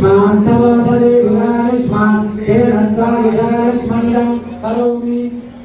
विरायुष्मान् सवसरे विरायुष्मान् तेनत्वायुषायुष्मण्डं करोमि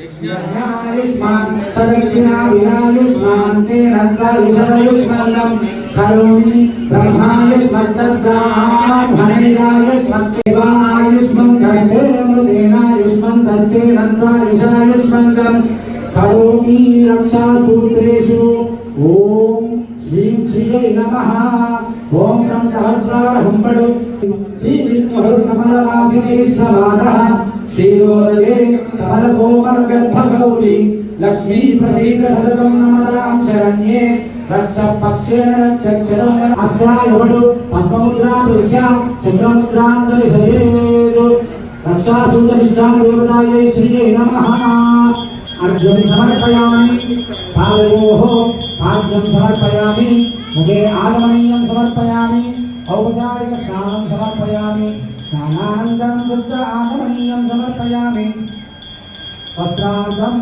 यज्ञायुष्मान् सदक्षिणा विरायुष्मान् तेनत्वायुषायुष्मण्डं करोमि ब्रह्मायुष्मद्दब्राह्मणेरायुष्मद्देवायुष्मन्तस्ते मृतेनायुष्मन्तस्ते नत्वायुषायुष्मण्डं करोमि रक्षासूत्रेषु ॐ శ్రీం శ్రీయై నమ. ఓం నం సహస్రార పడు శ్రీ విష్ణు కమలవాసిని విష్ణవాదః శ్రీరోదయే కమలకోమల గర్భగౌరి లక్ష్మీ ప్రసీద సతతం నమదాం శరణ్యే. రక్ష పక్షేణ రక్షక్షరం అస్త్రాయుడు పద్మముద్రా పురుష రక్షాసూత రక్షాసూతనిష్టాన దేవతాయై శ్రీయై నమః. अर्घ्यं समर्पयामि पादयोः पाद्यं समर्पयामि मुखे आगमनीयं समर्पयामि औपचारिकस्नानं समर्पयामि स्नानानन्तरं शुद्ध आगमनीयं समर्पयामि वस्त्रार्थं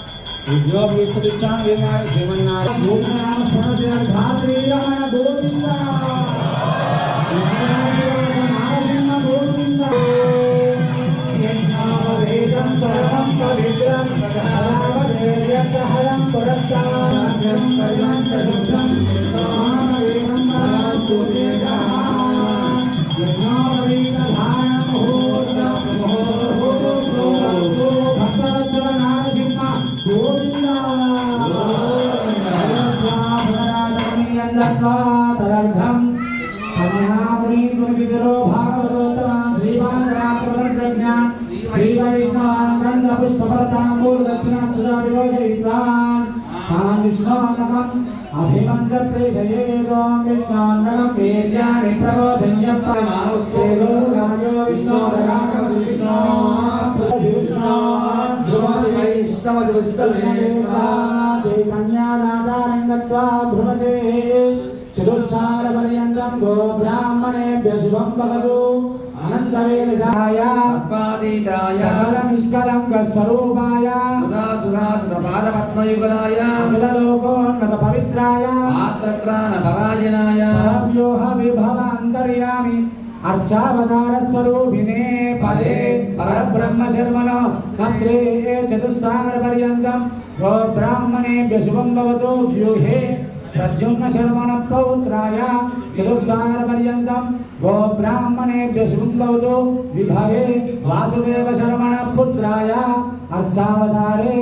उद्योग प्रतिष्ठान विनायक श्रीमन्नारायण भूमनारायण स्वर्णदेव भारतीय रमण गोविंदा परम पवित्रम परम परम परम తదర్థం కమలాముని తులసిధరో భాగవతోత్తమాన్ శ్రీవాసరాత్రజ్ఞ శ్రీవైష్ణవాన్ గంధ పుష్పఫలతాంబూల దక్షిణాక్షరాభిరోషయిత్వాన్ తాన్ విష్ణోన్నకం అభిమంత్ర ప్రేషయేదోం విష్ణోన్నకం వేద్యాని ప్రవోచన్యప్రమానోస్తేజో రాజో విష్ణోరగాక విష్ణో విష్ణో కన్యాదారంగత్వా భ్రుమతే చతుస్సారపర్యంతం గో బ్రాహ్మణేభ్య శుభం భవతు. అనంతవేదశాయ సకల నిష్కలంక స్వరూపాయ. సుధాసుధాచుతపాదపద్మయుగలాయ అఖిల లోకోన్నత పవిత్రాయ. ఆత్రత్రాణ పరాయణాయ పరవ్యూహ విభవ అంతర్యామి. అర్చావతార స్వరూపిణే పదే. పరబ్రహ్మ శర్మణ చతుస్సాగర పర్యంతం. గో బ్రాహ్మణేభ్య శుభం భవతు. వ్యూహే. ప్రద్యుమ్న శర్మణ పౌత్రాయ చతుస్సాగర పర్యంతం గో బ్రాహ్మణేభ్య శుభం భవతు విభవే వాసుదేవ శర్మణ పుత్రాయ అర్చావతారే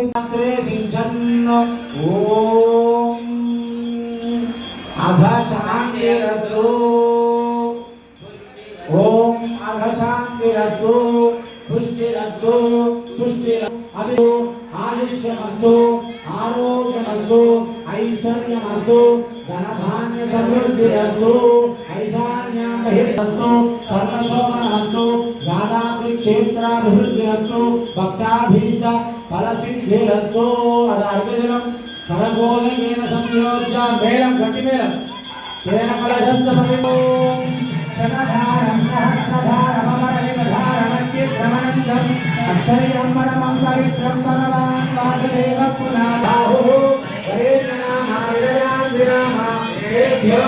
ఓం అధ శాంతిరస్తు ఓం అఘశాంతిరస్తు పుష్టిరస్తు పుష్టి అభి ఆయుష్యమస్తు ఆరోగ్యమస్తు ఐశ్వర్యమస్తు ధనధాన్య సమృద్ధిరస్తు ఐశాన్యామహిరస్తు సర్వశోభనస్తు యాదాక్షేత్రాభివృద్ధిరస్తు భక్తాభీష్ట ఫలసిద్ధిరస్తు అది అర్పిదినం కరగోళకేన సంయోజ్య మేళం గట్టి మేళం తేన కలశస్తమయో శనధారం సహస్రధారం అక్షరం పరమం పవిత్రం భగవాన్ వాసుదేవ పునాహు హరేణామావిరయాందిరామ హేభ్యో